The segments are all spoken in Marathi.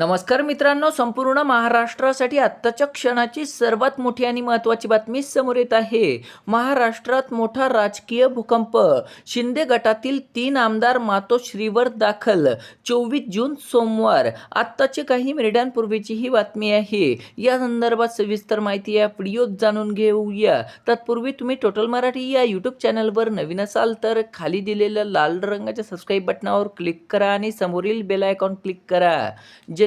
नमस्कार मित्रांनो संपूर्ण महाराष्ट्रासाठी आत्ताच्या क्षणाची सर्वात मोठी आणि महत्त्वाची बातमी समोर येत आहे. महाराष्ट्रात मोठा राजकीय भूकंप. शिंदे गटातील तीन आमदार मातोश्रीवर दाखल. चोवीस जून सोमवार. आत्ताची काही मिनिटांपूर्वीची ही बातमी आहे. या संदर्भात सविस्तर माहिती या व्हिडिओत जाणून घेऊया. तत्पूर्वी तुम्ही टोटल मराठी या यूट्यूब चॅनलवर नवीन असाल तर खाली दिलेल्या लाल रंगाच्या सबस्क्राईब बटनावर क्लिक करा आणि समोरील बेल आयकॉन क्लिक करा.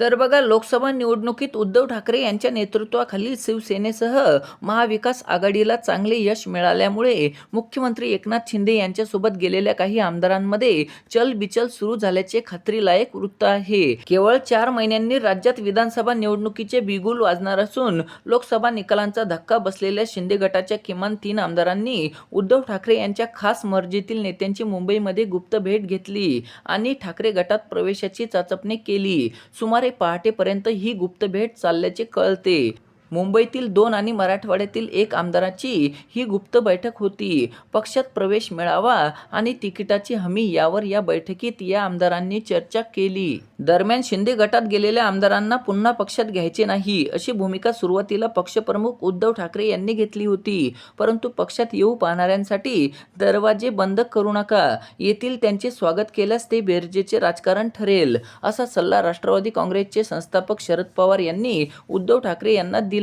तर बघा लोकसभा निवडणुकीत उद्धव ठाकरे यांच्या नेतृत्वाखालील शिवसेनेसह महाविकास आघाडीला चांगले यश मिळाल्यामुळे मुख्यमंत्री एकनाथ शिंदे यांच्यासोबत गेलेल्या काही आमदारांमध्ये चलबिचल सुरू झाल्याचे खात्रीलायक वृत्त आहे. केवळ चार महिन्यांनी राज्यात विधानसभा निवडणुकीचे बिगुल वाजणार असून लोकसभा निकालांचा धक्का बसलेल्या शिंदे गटाच्या किमान तीन आमदारांनी उद्धव ठाकरे यांच्या खास मर्जीतील नेत्यांची मुंबईमध्ये गुप्त भेट घेतली आणि ठाकरे गटात प्रवेशाची चाचपणी केली. सुमारे पहाटेपर्यंत ही गुप्त भेट चालल्याचे कळते. मुंबईतील दोन आणि मराठवाड्यातील एक आमदाराची ही गुप्त बैठक होती. पक्षात प्रवेश मिळावा आणि तिकिटाची हमी यावर या बैठकीत या आमदारांनी चर्चा केली. दरम्यान शिंदे गटात गेलेल्या आमदारांना पुन्हा पक्षात घ्यायचे नाही अशी भूमिका सुरुवातीला पक्षप्रमुख उद्धव ठाकरे यांनी घेतली होती. परंतु पक्षात येऊ पाहणाऱ्यांसाठी दरवाजे बंद करू नका. येथील त्यांचे स्वागत केल्यास ते बेरजेचे राजकारण ठरेल असा सल्ला राष्ट्रवादी काँग्रेसचे संस्थापक शरद पवार यांनी उद्धव ठाकरे यांना दिला.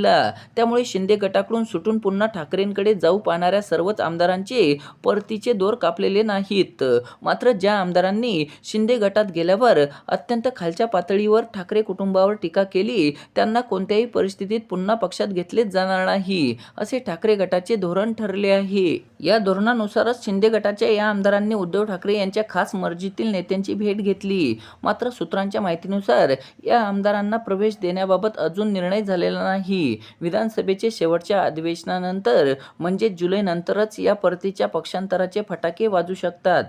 त्यामुळे शिंदे गटाकडून सुटून पुन्हा ठाकरेंकडे जाऊ पाहणाऱ्या सर्वच आमदारांचे परतीचे दोर कापलेले नाहीत. मात्र ज्या आमदारांनी शिंदे गटात गेल्यावर अत्यंत खालच्या पातळीवर ठाकरे कुटुंबावर टीका केली त्यांना कोणत्याही परिस्थितीत पुन्हा पक्षात घेतलेच जाणार नाही असे ठाकरे गटाचे धोरण ठरले आहे. या धोरणानुसारच शिंदे गटाच्या या आमदारांनी उद्धव ठाकरे यांच्या खास मर्जीतील नेत्यांची भेट घेतली. मात्र सूत्रांच्या माहितीनुसार या आमदारांना प्रवेश देण्याबाबत अजून निर्णय झालेला नाही. विधानसभेचे शेवटच्या अधिवेशनानंतर म्हणजे जुलैनंतरच या परतीच्या पक्षांतराचे फटाके वाजू शकतात.